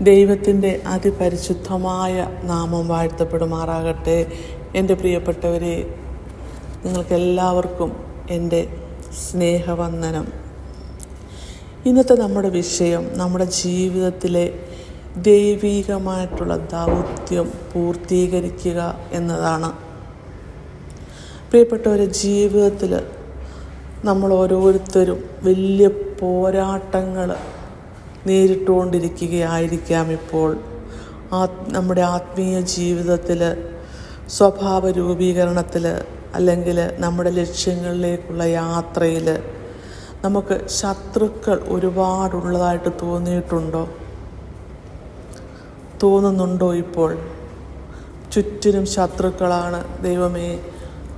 ദൈവത്തിന്റെ അതിപരിശുദ്ധമായ നാമം വാഴ്ത്തപ്പെടുമാറാകട്ടെ. എന്റെ പ്രിയപ്പെട്ടവരെ നിങ്ങൾക്കെല്ലാവർക്കും എന്റെ സ്നേഹവന്ദനം. ഇന്നത്തെ നമ്മുടെ വിഷയം നമ്മുടെ ജീവിതത്തിലെ ദൈവീകമായിട്ടുള്ള ദൗത്യം പൂർത്തീകരിക്കുക എന്നതാണ്. പ്രിയപ്പെട്ടവരെ ജീവിതത്തിൽ നമ്മൾ ഓരോരുത്തരും വലിയ പോരാട്ടങ്ങൾ നേരിട്ടുകൊണ്ടിരിക്കുകയായിരിക്കാം ഇപ്പോൾ. നമ്മുടെ ആത്മീയ ജീവിതത്തിൽ സ്വഭാവ രൂപീകരണത്തിൽ അല്ലെങ്കിൽ നമ്മുടെ ലക്ഷ്യങ്ങളിലേക്കുള്ള യാത്രയിൽ നമുക്ക് ശത്രുക്കൾ ഒരുപാടുള്ളതായിട്ട് തോന്നിയിട്ടുണ്ടോ? തോന്നുന്നുണ്ടോ ഇപ്പോൾ? ചുറ്റിനും ശത്രുക്കളാണ്. ദൈവമേ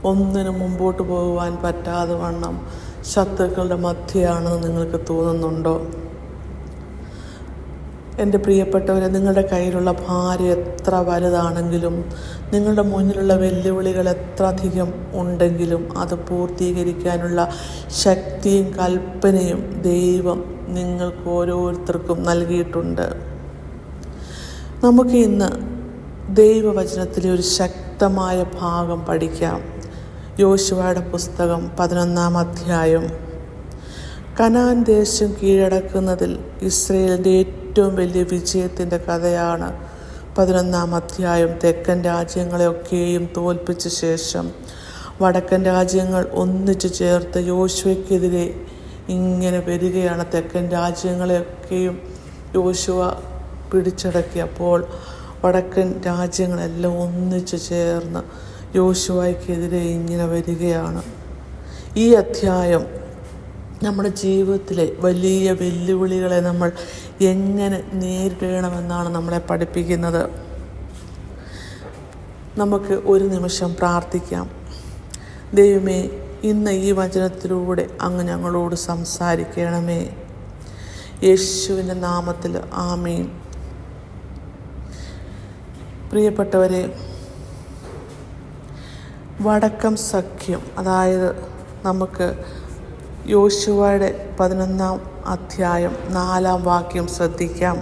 ഒന്നിനും മുമ്പോട്ട് പോകുവാൻ പറ്റാതെ വണ്ണം ശത്രുക്കളുടെ മധ്യയാണെന്ന് നിങ്ങൾക്ക് തോന്നുന്നുണ്ടോ? എന്റെ പ്രിയപ്പെട്ടവരെ നിങ്ങളുടെ കയ്യിലുള്ള ഭാര്യ എത്ര വലുതാണെങ്കിലും നിങ്ങളുടെ മുന്നിലുള്ള വെല്ലുവിളികൾ എത്ര അധികം ഉണ്ടെങ്കിലും അത് പൂർത്തീകരിക്കാനുള്ള ശക്തിയും കൽപ്പനയും ദൈവം നിങ്ങൾക്ക് ഓരോരുത്തർക്കും നൽകിയിട്ടുണ്ട്. നമുക്ക് ഇന്ന് ദൈവവചനത്തിലെ ഒരു ശക്തമായ ഭാഗം പഠിക്കാം. യോശുവയുടെ പുസ്തകം പതിനൊന്നാം അധ്യായം. കനാൻ ദേശം കീഴടക്കുന്നതിൽ ഇസ്രയേലിന്റെ ഏറ്റവും വലിയ വിജയത്തിന്റെ കഥയാണ് പതിനൊന്നാം അധ്യായം. തെക്കൻ രാജ്യങ്ങളെയൊക്കെയും തോൽപ്പിച്ച ശേഷം വടക്കൻ രാജ്യങ്ങൾ ഒന്നിച്ചു ചേർത്ത് യോശുവയ്ക്കെതിരെ ഇങ്ങനെ വരികയാണ്. തെക്കൻ രാജ്യങ്ങളെയൊക്കെയും യോശുവ പിടിച്ചടക്കിയപ്പോൾ വടക്കൻ രാജ്യങ്ങളെല്ലാം ഒന്നിച്ചു ചേർന്ന് യോശുവയ്ക്കെതിരെ ഇങ്ങനെ വരികയാണ്. ഈ അധ്യായം നമ്മുടെ ജീവിതത്തിലെ വലിയ വെല്ലുവിളികളെ നമ്മൾ എങ്ങനെ നേരിടണമെന്നാണ് നമ്മളെ പഠിപ്പിക്കുന്നത്. നമുക്ക് ഒരു നിമിഷം പ്രാർത്ഥിക്കാം. ദൈവമേ ഇന്ന് ഈ വചനത്തിലൂടെ അങ്ങ് ഞങ്ങളോട് സംസാരിക്കണമേ. യേശുവിന്റെ നാമത്തിൽ ആമീൻ. പ്രിയപ്പെട്ടവരെ വടക്കം സഖ്യം അതായത് നമുക്ക് യോശുവയുടെ പതിനൊന്നാം അധ്യായം നാലാം വാക്യം ശ്രദ്ധിക്കാം.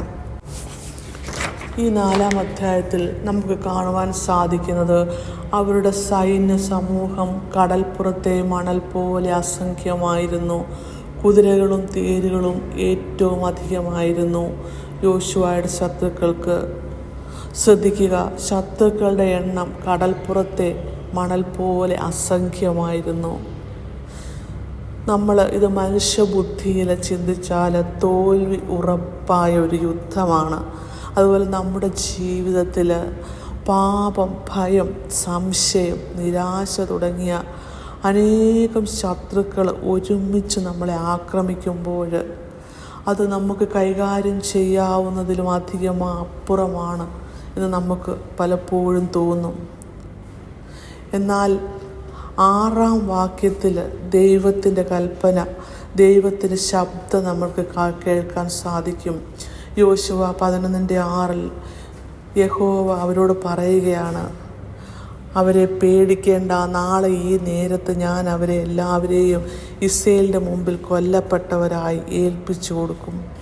ഈ നാലാം അധ്യായത്തിൽ നമുക്ക് കാണുവാൻ സാധിക്കുന്നത് അവരുടെ സൈന്യ സമൂഹം കടൽപ്പുറത്തെ മണൽ പോലെ അസംഖ്യമായിരുന്നു. കുതിരകളും തേരുകളും ഏറ്റവും അധികമായിരുന്നു. യോശുവായുടെ ശത്രുക്കൾക്ക് ശ്രദ്ധിക്കുക ശത്രുക്കളുടെ എണ്ണം കടൽപ്പുറത്തെ മണൽ പോലെ അസംഖ്യമായിരുന്നു. നമ്മൾ ഇത് മനുഷ്യബുദ്ധിയിൽ ചിന്തിച്ചാൽ തോൽവി ഉറപ്പായ ഒരു യുദ്ധമാണ്. അതുപോലെ നമ്മുടെ ജീവിതത്തിൽ പാപം ഭയം സംശയം നിരാശ തുടങ്ങിയ അനേകം ശത്രുക്കൾ ഒരുമിച്ച് നമ്മളെ ആക്രമിക്കുമ്പോൾ അത് നമുക്ക് കൈകാര്യം ചെയ്യാവുന്നതിലും അധികം അപ്പുറമാണ് എന്ന് നമുക്ക് പലപ്പോഴും തോന്നും. എന്നാൽ ആറാം വാക്യത്തിൽ ദൈവത്തിന്റെ കൽപ്പന ദൈവത്തിന്റെ ശബ്ദം നമ്മൾക്ക് കേൾക്കാൻ സാധിക്കും. യോശുവ പതിനൊന്നിന്റെ ആറിൽ യഹോവ അവരോട് പറയുകയാണ് അവരെ പേടിക്കേണ്ട നാളെ ഈ നേരത്ത് ഞാൻ അവരെ എല്ലാവരെയും ഇസ്രയേലിന്റെ മുമ്പിൽ കൊല്ലപ്പെട്ടവരായി ഏൽപ്പിച്ചു കൊടുക്കും.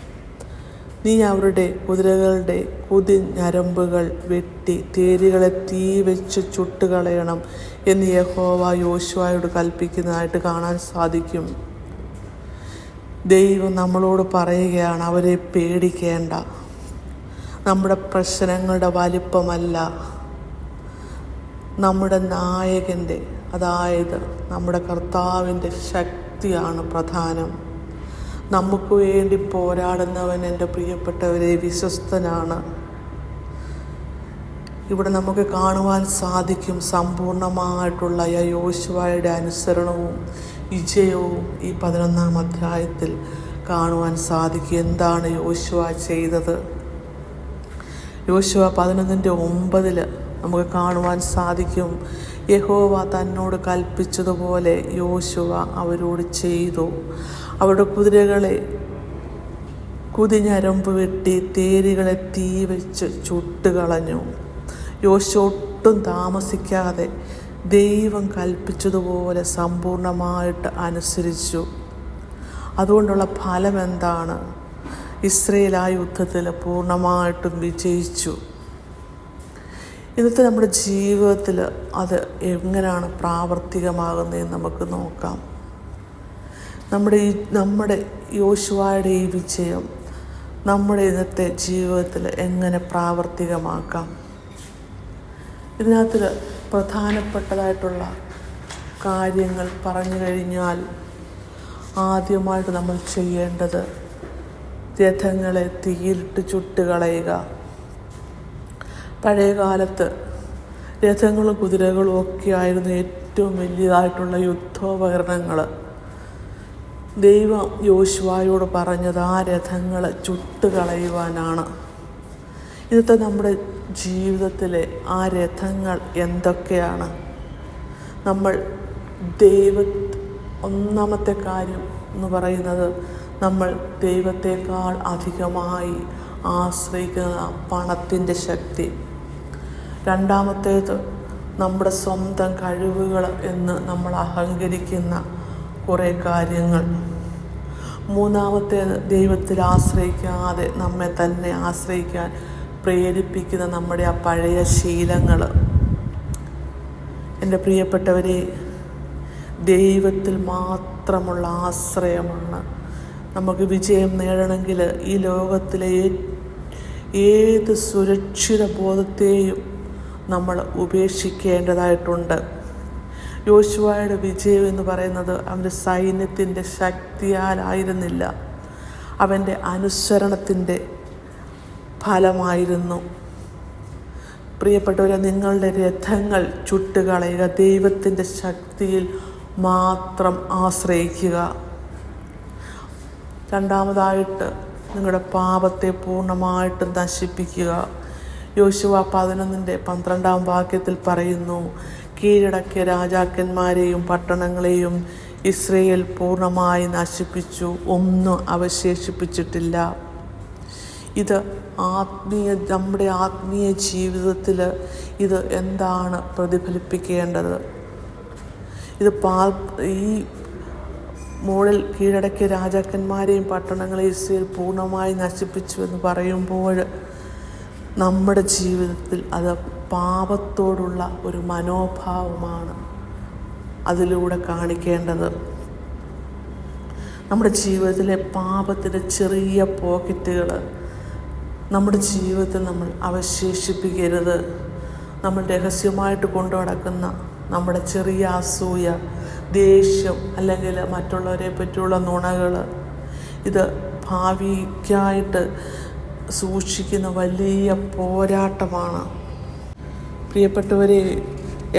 നീ അവരുടെ കുതിരകളുടെ കുതി ഞരമ്പുകൾ വെട്ടി തേരുകളെ തീ വെച്ച് ചുട്ടുകളയണം എന്ന് യഹോവ യോശുവായോട് കൽപ്പിക്കുന്നതായിട്ട് കാണാൻ സാധിക്കും. ദൈവം നമ്മളോട് പറയുകയാണ് അവരെ പേടിക്കേണ്ട. നമ്മുടെ പ്രശ്നങ്ങളുടെ വലിപ്പമല്ല. നമ്മുടെ നായകന്റെ അതായത് നമ്മുടെ കർത്താവിന്റെ ശക്തിയാണ് പ്രധാനം. നമുക്ക് വേണ്ടി പോരാടുന്നവൻ എന്റെ പ്രിയപ്പെട്ടവരെ വിശ്വസ്തനാണ്. ഇവിടെ നമുക്ക് കാണുവാൻ സാധിക്കും സമ്പൂർണമായിട്ടുള്ള യോശുവായുടെ അനുസരണവും വിജയവും ഈ പതിനൊന്നാം അധ്യായത്തിൽ കാണുവാൻ സാധിക്കും. എന്താണ് യോശുവ ചെയ്തത്? യോശുവ പതിനൊന്നിന്റെ ഒമ്പതിൽ നമുക്ക് കാണുവാൻ സാധിക്കും. യഹോവ തന്നോട് കൽപ്പിച്ചതുപോലെ യോശുവ അവരോട് ചെയ്തു. അവരുടെ കുതിരകളെ കുതിഞ്ഞരമ്പ് വെട്ടി തേരുകളെ തീ വെച്ച് ചുട്ടുകളഞ്ഞു. യോശു ഒട്ടും താമസിക്കാതെ ദൈവം കൽപ്പിച്ചതുപോലെ സമ്പൂർണമായിട്ട് അനുസരിച്ചു. അതുകൊണ്ടുള്ള ഫലം എന്താണ് ഇസ്രയേൽ ആ യുദ്ധത്തിൽ പൂർണമായിട്ടും വിജയിച്ചു. ഇന്നത്തെ നമ്മുടെ ജീവിതത്തിൽ അത് എങ്ങനെയാണ് പ്രാവർത്തികമാകുന്നതെന്ന് നമുക്ക് നോക്കാം. നമ്മുടെ ഈ നമ്മുടെ യോശുവായുടെ ഈ വിജയം നമ്മുടെ ഇന്നത്തെ ജീവിതത്തിൽ എങ്ങനെ പ്രാവർത്തികമാക്കാം? ഇതിനകത്ത് പ്രധാനപ്പെട്ടതായിട്ടുള്ള കാര്യങ്ങൾ പറഞ്ഞു കഴിഞ്ഞാൽ ആദ്യമായിട്ട് നമ്മൾ ചെയ്യേണ്ടത് രഥങ്ങളെ തീയിലിട്ട് ചുട്ടുകളയുക. പഴയ കാലത്ത് രഥങ്ങളും കുതിരകളും ഒക്കെ ആയിരുന്നു ഏറ്റവും വലിയതായിട്ടുള്ള യുദ്ധോപകരണങ്ങൾ. ദൈവം യോശുവായോട് പറഞ്ഞത് ആ രഥങ്ങളെ ചുട്ടുകളയുവാനാണ്. ഇന്നത്തെ നമ്മുടെ ജീവിതത്തിലെ ആ രഥങ്ങൾ എന്തൊക്കെയാണ്? നമ്മൾ ദൈവ ഒന്നാമത്തെ കാര്യം എന്ന് പറയുന്നത് നമ്മൾ ദൈവത്തെക്കാൾ അധികമായി ആശ്രയിക്കുന്ന പണത്തിന്റെ ശക്തി. രണ്ടാമത്തേത് നമ്മുടെ സ്വന്തം കഴിവുകൾ എന്ന് നമ്മൾ അഹങ്കരിക്കുന്ന കുറേ കാര്യങ്ങൾ. മൂന്നാമത്തേത് ദൈവത്തിൽ ആശ്രയിക്കാതെ നമ്മെ തന്നെ ആശ്രയിക്കാൻ പ്രേരിപ്പിക്കുന്ന നമ്മുടെ ആ പഴയ ശീലങ്ങൾ. എന്റെ പ്രിയപ്പെട്ടവരെ ദൈവത്തിൽ മാത്രമുള്ള ആശ്രയമാണ്. നമുക്ക് വിജയം നേടണമെങ്കിൽ ഈ ലോകത്തിലെ ഏത് സുരക്ഷിത ബോധത്തെയും നമ്മൾ ഉപേക്ഷിക്കേണ്ടതായിട്ടുണ്ട്. യോശുവയുടെ വിജയം എന്ന് പറയുന്നത് അവന്റെ സൈന്യത്തിന്റെ ശക്തിയാലായിരുന്നില്ല അവന്റെ അനുസരണത്തിന്റെ ഫലമായിരുന്നു. പ്രിയപ്പെട്ടവരെ നിങ്ങളുടെ രഥങ്ങൾ ചുട്ടുകളയുക ദൈവത്തിന്റെ ശക്തിയിൽ മാത്രം ആശ്രയിക്കുക. രണ്ടാമതായിട്ട് നിങ്ങളുടെ പാപത്തെ പൂർണമായിട്ട് നശിപ്പിക്കുക. യോശുവ പതിനൊന്നിന്റെ പന്ത്രണ്ടാം വാക്യത്തിൽ പറയുന്നു കീഴടക്കിയ രാജാക്കന്മാരെയും പട്ടണങ്ങളെയും ഇസ്രയേൽ പൂർണമായി നശിപ്പിച്ചു ഒന്നും അവശേഷിപ്പിച്ചിട്ടില്ല. ഇത് ആത്മീയ നമ്മുടെ ആത്മീയ ജീവിതത്തിൽ ഇത് എന്താണ് പ്രതിഫലിപ്പിക്കേണ്ടത്? ഇത് പാ ഈ മുകളിൽ കീഴടക്കിയ രാജാക്കന്മാരെയും പട്ടണങ്ങളെയും ഇസ്രയേൽ പൂർണമായി നശിപ്പിച്ചു എന്ന് പറയുമ്പോൾ നമ്മുടെ ജീവിതത്തിൽ അത് പാപത്തോടുള്ള ഒരു മനോഭാവമാണ് അതിലൂടെ കാണിക്കേണ്ടത്. നമ്മുടെ ജീവിതത്തിലെ പാപത്തിന്റെ ചെറിയ പോക്കറ്റുകൾ നമ്മുടെ ജീവിതത്തിൽ നമ്മൾ അവശേഷിപ്പിക്കരുത്. നമ്മൾ രഹസ്യമായിട്ട് കൊണ്ടു നടക്കുന്ന നമ്മുടെ ചെറിയ അസൂയ ദേഷ്യം അല്ലെങ്കിൽ മറ്റുള്ളവരെ പറ്റിയുള്ള നുണകൾ ഇത് ഭാവിക്കായിട്ട് സൂക്ഷിക്കുന്ന വലിയ പോരാട്ടമാണ്. പ്രിയപ്പെട്ടവരെ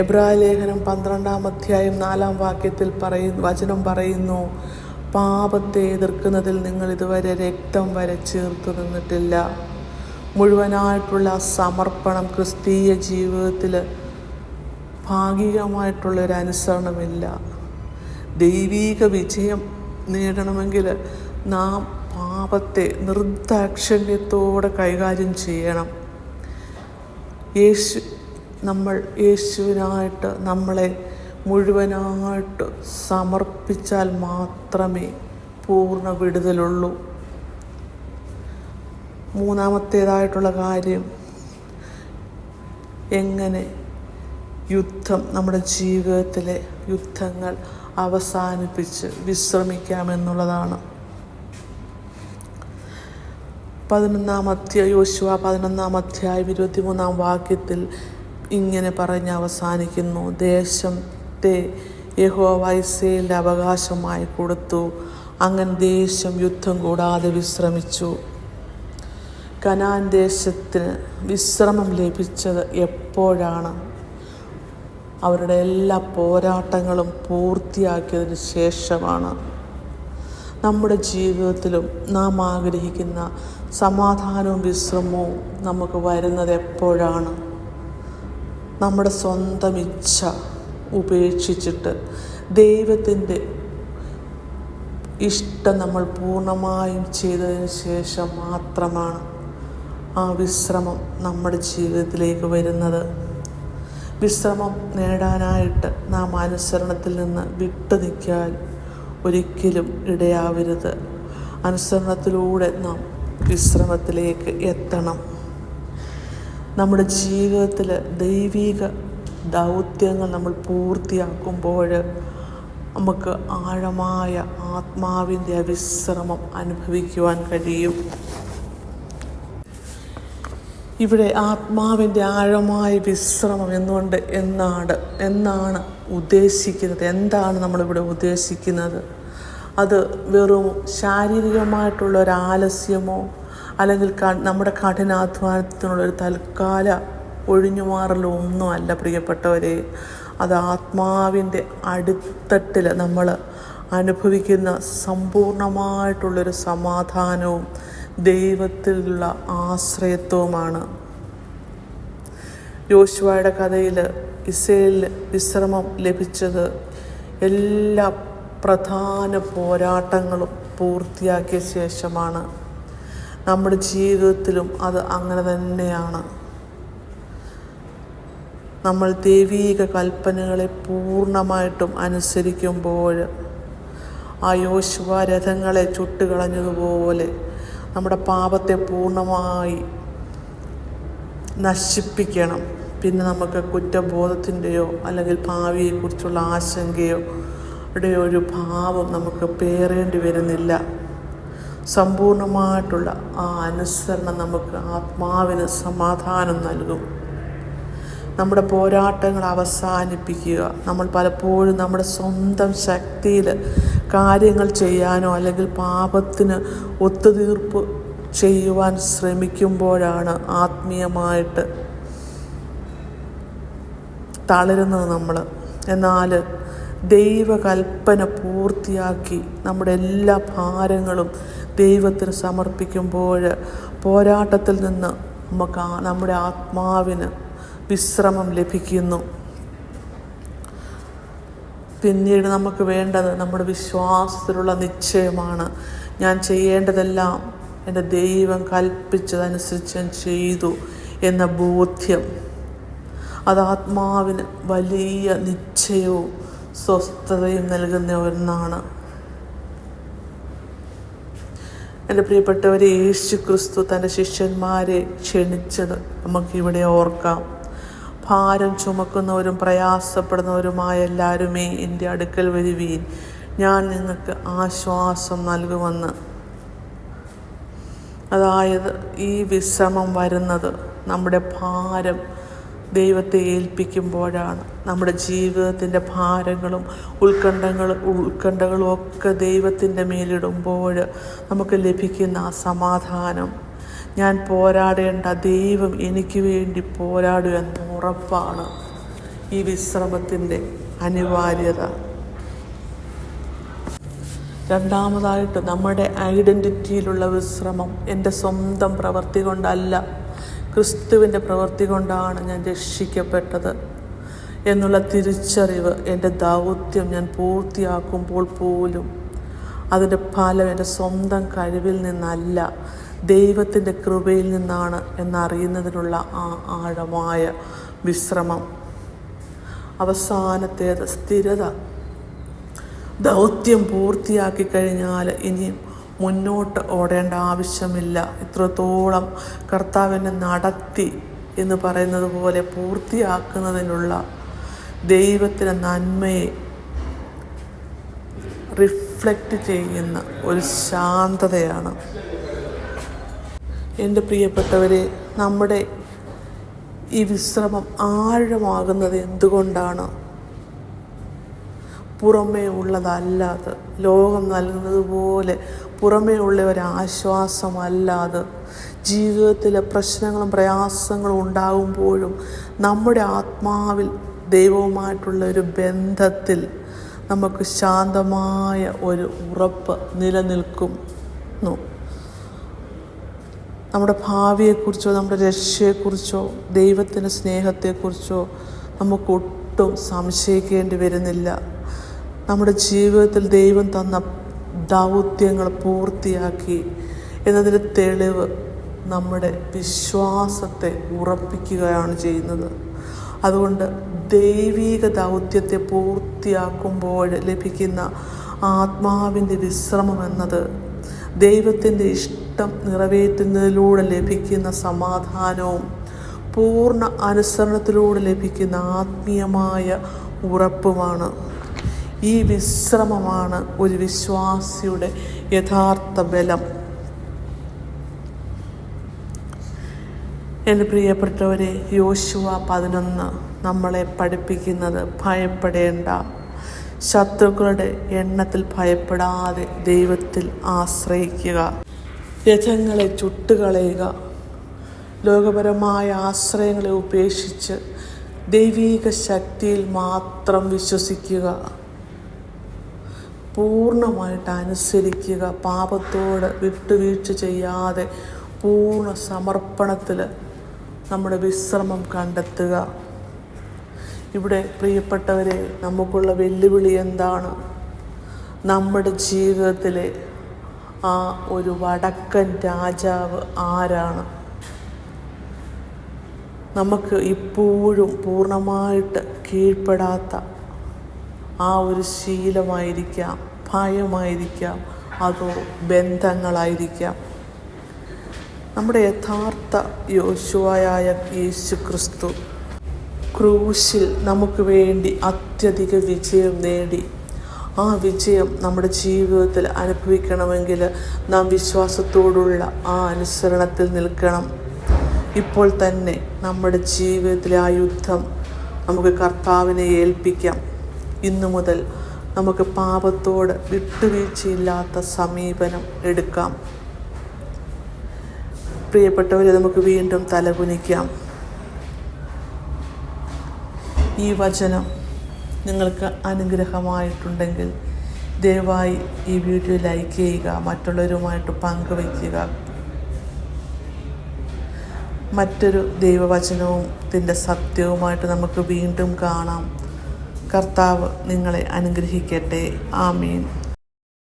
എബ്രായ ലേഖനം പന്ത്രണ്ടാം അധ്യായം നാലാം വാക്യത്തിൽ പറയുന്നു വചനം പറയുന്നു പാപത്തെ എതിർക്കുന്നതിൽ നിങ്ങൾ ഇതുവരെ രക്തം വരെ ചേർത്ത് നിന്നിട്ടില്ല. മുഴുവനായിട്ടുള്ള സമർപ്പണം ക്രിസ്തീയ ജീവിതത്തിൽ ഭാഗികമായിട്ടുള്ളൊരു അനുസരണമില്ല. ദൈവീക വിജയം നേടണമെങ്കിൽ നാം പാപത്തെ നിർദാക്ഷിണ്യത്തോടെ കൈകാര്യം ചെയ്യണം. യേശു നമ്മൾ യേശുവിനായിട്ട് നമ്മളെ മുഴുവനായിട്ട് സമർപ്പിച്ചാൽ മാത്രമേ പൂർണ വിടുതലുള്ളൂ. മൂന്നാമത്തേതായിട്ടുള്ള കാര്യം എങ്ങനെ യുദ്ധം നമ്മുടെ ജീവിതത്തിലെ യുദ്ധങ്ങൾ അവസാനിപ്പിച്ച് വിശ്രമിക്കാമെന്നുള്ളതാണ്. പതിനൊന്നാം അധ്യായ യോശുവ പതിനൊന്നാം അധ്യായം ഇരുപത്തിമൂന്നാം വാക്യത്തിൽ ഇങ്ങനെ പറഞ്ഞ് അവസാനിക്കുന്നു. ദേശത്തെ യഹോവ ഇസ്രയേലിന്റെ അവകാശമായി കൊടുത്തു. അങ്ങനെ ദേശം യുദ്ധം കൂടാതെ വിശ്രമിച്ചു. കനാൻ ദേശത്തിന് വിശ്രമം ലഭിച്ചത് എപ്പോഴാണ്? അവരുടെ എല്ലാ പോരാട്ടങ്ങളും പൂർത്തിയാക്കിയതിന് ശേഷമാണ്. നമ്മുടെ ജീവിതത്തിലും നാം ആഗ്രഹിക്കുന്ന സമാധാനവും വിശ്രമവും നമുക്ക് വരുന്നത് എപ്പോഴാണ്? നമ്മുടെ സ്വന്തം ഇച്ഛ ഉപേക്ഷിച്ചിട്ട് ദൈവത്തിന്റെ ഇഷ്ടം നമ്മൾ പൂർണമായും ചെയ്തതിന് ശേഷം മാത്രമാണ് ആ വിശ്രമം നമ്മുടെ ജീവിതത്തിലേക്ക് വരുന്നത്. വിശ്രമം നേടാനായിട്ട് നാം അനുസരണത്തിൽ നിന്ന് വിട്ടു നിൽക്കാൻ ഒരിക്കലും ഇടയാവരുത്. അനുസരണത്തിലൂടെ നാം വിശ്രമത്തിലേക്ക് എത്തണം. നമ്മുടെ ജീവിതത്തിൽ ദൈവിക ദൗത്യങ്ങൾ നമ്മൾ പൂർത്തിയാക്കുമ്പോൾ നമുക്ക് ആഴമായ ആത്മാവിന്റെ വിശ്രമം അനുഭവിക്കുവാൻ കഴിയും. ഇവിടെ ആത്മാവിന്റെ ആഴമായ വിശ്രമം എന്നുകൊണ്ട് എന്നാണ്. എന്നാണ് ഉദ്ദേശിക്കുന്നത്. എന്താണ് നമ്മളിവിടെ ഉദ്ദേശിക്കുന്നത്? അത് വെറും ശാരീരികമായിട്ടുള്ള ഒരു ആലസ്യമോ അല്ലെങ്കിൽ നമ്മുടെ കഠിനാധ്വാനത്തിനുള്ള ഒരു തൽക്കാല ഒഴിഞ്ഞുമാറലോ ഒന്നും അല്ല പ്രിയപ്പെട്ടവരെ. അത് ആത്മാവിന്റെ അടിത്തട്ടിൽ നമ്മൾ അനുഭവിക്കുന്ന സമ്പൂർണമായിട്ടുള്ളൊരു സമാധാനവും ദൈവത്തിലുള്ള ആശ്രയത്വവുമാണ്. യോശുവയുടെ കഥയിൽ ഇസേലിൽ വിശ്രമം ലഭിച്ചത് എല്ലാ പ്രധാന പോരാട്ടങ്ങളും പൂർത്തിയാക്കിയ ശേഷമാണ് നമ്മുടെ ജീവിതത്തിലും അത് അങ്ങനെ തന്നെയാണ്. നമ്മൾ ദൈവീക കൽപ്പനകളെ പൂർണമായിട്ടും അനുസരിക്കുമ്പോൾ ആ യോശുവ രഥങ്ങളെ ചുട്ടുകളഞ്ഞതുപോലെ നമ്മുടെ പാപത്തെ പൂർണമായി നശിപ്പിക്കണം. പിന്നെ നമുക്ക് കുറ്റബോധത്തിന്റെയോ അല്ലെങ്കിൽ ഭാവിയെക്കുറിച്ചുള്ള ആശങ്കയോ യുടെ ഒരു ഭാവം നമുക്ക് പേറേണ്ടി വരുന്നില്ല. സമ്പൂർണമായിട്ടുള്ള ആ അനുസരണം നമുക്ക് ആത്മാവിന് സമാധാനം നൽകും. നമ്മുടെ പോരാട്ടങ്ങൾ അവസാനിപ്പിക്കുക. നമ്മൾ പലപ്പോഴും നമ്മുടെ സ്വന്തം ശക്തിയിൽ കാര്യങ്ങൾ ചെയ്യാനോ അല്ലെങ്കിൽ പാപത്തിന് ഒത്തുതീർപ്പ് ചെയ്യുവാൻ ശ്രമിക്കുമ്പോഴാണ് ആത്മീയമായിട്ട് തളരുന്നത് നമ്മൾ. എന്നാൽ ദൈവകൽപ്പന പൂർത്തിയാക്കി നമ്മുടെ എല്ലാ ഭാരങ്ങളും ദൈവത്തിന് സമർപ്പിക്കുമ്പോൾ പോരാട്ടത്തിൽ നിന്ന് നമുക്ക് നമ്മുടെ ആത്മാവിന് വിശ്രമം ലഭിക്കുന്നു. പിന്നീട് നമുക്ക് വേണ്ടത് നമ്മുടെ വിശ്വാസത്തിലുള്ള നിശ്ചയമാണ്. ഞാൻ ചെയ്യേണ്ടതെല്ലാം എന്റെ ദൈവം കൽപ്പിച്ചതനുസരിച്ച് ഞാൻ ചെയ്തു എന്ന ബോധ്യം. അത് ആത്മാവിന് വലിയ നിശ്ചയവും സ്വസ്ഥതയും നൽകുന്ന ഒന്നാണ്. എന്റെ പ്രിയപ്പെട്ടവരെ യേശു ക്രിസ്തു തന്റെ ശിഷ്യന്മാരെ ക്ഷണിച്ചത് നമുക്കിവിടെ ഓർക്കാം. ഭാരം ചുമക്കുന്നവരും പ്രയാസപ്പെടുന്നവരുമായ എല്ലാവരുമേ എന്റെ അടുക്കൽ വരുവീൻ. ഞാൻ നിങ്ങൾക്ക് ആശ്വാസം നൽകുമെന്ന്. അതായത് ഈ വിശ്രമം വരുന്നത് നമ്മുടെ ഭാരം ദൈവത്തെ ഏൽപ്പിക്കുമ്പോഴാണ് നമ്മുടെ ജീവിതത്തിന്റെ ഭാരങ്ങളും ഉത്കണ്ഠങ്ങളും ഉത്കണ്ഠകളും ഒക്കെ ദൈവത്തിന്റെ മേലിടുമ്പോൾ നമുക്ക് ലഭിക്കുന്ന ആ സമാധാനം. ഞാൻ പോരാടേണ്ട ദൈവം എനിക്ക് വേണ്ടി പോരാടും എന്ന ഉറപ്പാണ് ഈ വിശ്രമത്തിന്റെ അനിവാര്യത. രണ്ടാമതായിട്ട് നമ്മുടെ ഐഡന്റിറ്റിയിലുള്ള വിശ്രമം എന്റെ സ്വന്തം പ്രവൃത്തി കൊണ്ടല്ല. ക്രിസ്തുവിന്റെ പ്രവൃത്തി കൊണ്ടാണ് ഞാൻ രക്ഷിക്കപ്പെട്ടത് എന്നുള്ള തിരിച്ചറിവ് എന്റെ ദൗത്യം ഞാൻ പൂർത്തിയാക്കുമ്പോൾ പോലും അതിന്റെ ഫലം എന്റെ സ്വന്തം കഴിവിൽ നിന്നല്ല ദൈവത്തിന്റെ കൃപയിൽ നിന്നാണ് എന്നറിയുന്നതിനുള്ള ആ ആഴമായ വിശ്രമം. അവസാനത്തേത് സ്ഥിരത. ദൗത്യം പൂർത്തിയാക്കി കഴിഞ്ഞാൽ ഇനിയും മുന്നോട്ട് ഓടേണ്ട ആവശ്യമില്ല. ഇത്രത്തോളം കർത്താവിനെ നടത്തി എന്ന് പറയുന്നത് പോലെ പൂർത്തിയാക്കുന്നതിനുള്ള ദൈവത്തിന്റെ നന്മയെ റിഫ്ലക്റ്റ് ചെയ്യുന്ന ഒരു ശാന്തതയാണ്. എന്റെ പ്രിയപ്പെട്ടവരെ നമ്മുടെ ഈ വിശ്രമം ആഴമാകുന്നത് എന്തുകൊണ്ടാണ്? പുറമേ ഉള്ളതല്ലാതെ ലോകം നൽകുന്നത് പോലെ പുറമേ ഉള്ള ഒരു ആശ്വാസമല്ലാതെ ജീവിതത്തിലെ പ്രശ്നങ്ങളും പ്രയാസങ്ങളും ഉണ്ടാകുമ്പോഴും നമ്മുടെ ആത്മാവിൽ ദൈവവുമായിട്ടുള്ള ഒരു ബന്ധത്തിൽ നമുക്ക് ശാന്തമായ ഒരു ഉറപ്പ് നിലനിൽക്കുന്നു. നമ്മുടെ ഭാവിയെക്കുറിച്ചോ നമ്മുടെ രക്ഷയെക്കുറിച്ചോ ദൈവത്തിന്റെ സ്നേഹത്തെക്കുറിച്ചോ നമുക്കൊട്ടും സംശയിക്കേണ്ടി വരുന്നില്ല. നമ്മുടെ ജീവിതത്തിൽ ദൈവം തന്ന ദൗത്യങ്ങൾ പൂർത്തിയാക്കി എന്നതിന്റെ തെളിവ് നമ്മുടെ വിശ്വാസത്തെ ഉറപ്പിക്കുകയാണ് ചെയ്യുന്നത്. അതുകൊണ്ട് ദൈവീക ദൗത്യത്തെ പൂർത്തിയാക്കുമ്പോൾ ലഭിക്കുന്ന ആത്മാവിന്റെ വിശ്രമം എന്നത് ദൈവത്തിന്റെ ഇഷ്ടം നിറവേറ്റുന്നതിലൂടെ ലഭിക്കുന്ന സമാധാനവും പൂർണ അനുസരണത്തിലൂടെ ലഭിക്കുന്ന ആത്മീയമായ ഉറപ്പുമാണ്. ഈ വിശ്രമമാണ് ഒരു വിശ്വാസിയുടെ യഥാർത്ഥ ബലം. എന്റെ പ്രിയപ്പെട്ടവരെ യോശുവ പതിനൊന്ന് നമ്മളെ പഠിപ്പിക്കുന്നത് ഭയപ്പെടേണ്ട. ശത്രുക്കളുടെ എണ്ണത്തിൽ ഭയപ്പെടാതെ ദൈവത്തിൽ ആശ്രയിക്കുക. രഥങ്ങളെ ചുട്ടുകളയുക. ലോകപരമായ ആശ്രയങ്ങളെ ഉപേക്ഷിച്ച് ദൈവീക ശക്തിയിൽ മാത്രം വിശ്വസിക്കുക. പൂർണമായിട്ട് അനുസരിക്കുക പാപത്തോട് വിട്ടുവീഴ്ച ചെയ്യാതെ പൂർണ സമർപ്പണത്തിൽ നമ്മുടെ വിശ്രമം കണ്ടെത്തുക. ഇവിടെ പ്രിയപ്പെട്ടവരെ നമുക്കുള്ള വെല്ലുവിളി എന്താണ്? നമ്മുടെ ജീവിതത്തിലെ ആ ഒരു വടക്കൻ രാജാവ് ആരാണ്? നമുക്ക് ഇപ്പോഴും പൂർണമായിട്ട് കീഴ്പ്പെടാത്ത ആ ഒരു ശീലമായിരിക്കാം ഭയമായിരിക്കാം അതോ ബന്ധങ്ങളായിരിക്കാം. നമ്മുടെ യഥാർത്ഥ യോശുവായ യേശു ക്രിസ്തു ക്രൂശിൽ നമുക്ക് വേണ്ടി അത്യധിക വിജയം നേടി. ആ വിജയം നമ്മുടെ ജീവിതത്തിൽ അനുഭവിക്കണമെങ്കിൽ നാം വിശ്വാസത്തോടുള്ള ആ അനുസരണത്തിൽ നിൽക്കണം. ഇപ്പോൾ തന്നെ നമ്മുടെ ജീവിതത്തിലെ ആ യുദ്ധം നമുക്ക് കർത്താവിനെ ഏൽപ്പിക്കാം. ഇന്നു മുതൽ നമുക്ക് പാപത്തോട് വിട്ടുവീഴ്ചയില്ലാത്ത സമീപനം എടുക്കാം. പ്രിയപ്പെട്ടവരെ നമുക്ക് വീണ്ടും തലകുനിക്കാം. ഈ വചനം നിങ്ങൾക്ക് അനുഗ്രഹമായിട്ടുണ്ടെങ്കിൽ ദയവായി ഈ വീഡിയോ ലൈക്ക് ചെയ്യുക മറ്റുള്ളവരുമായിട്ട് പങ്കുവയ്ക്കുക. മറ്റൊരു ദൈവവചനവും ഇതിന്റെ സത്യവുമായിട്ട് നമുക്ക് വീണ്ടും കാണാം. കർത്താവ് നിങ്ങളെ അനുഗ്രഹിക്കട്ടെ. ആമീൻ.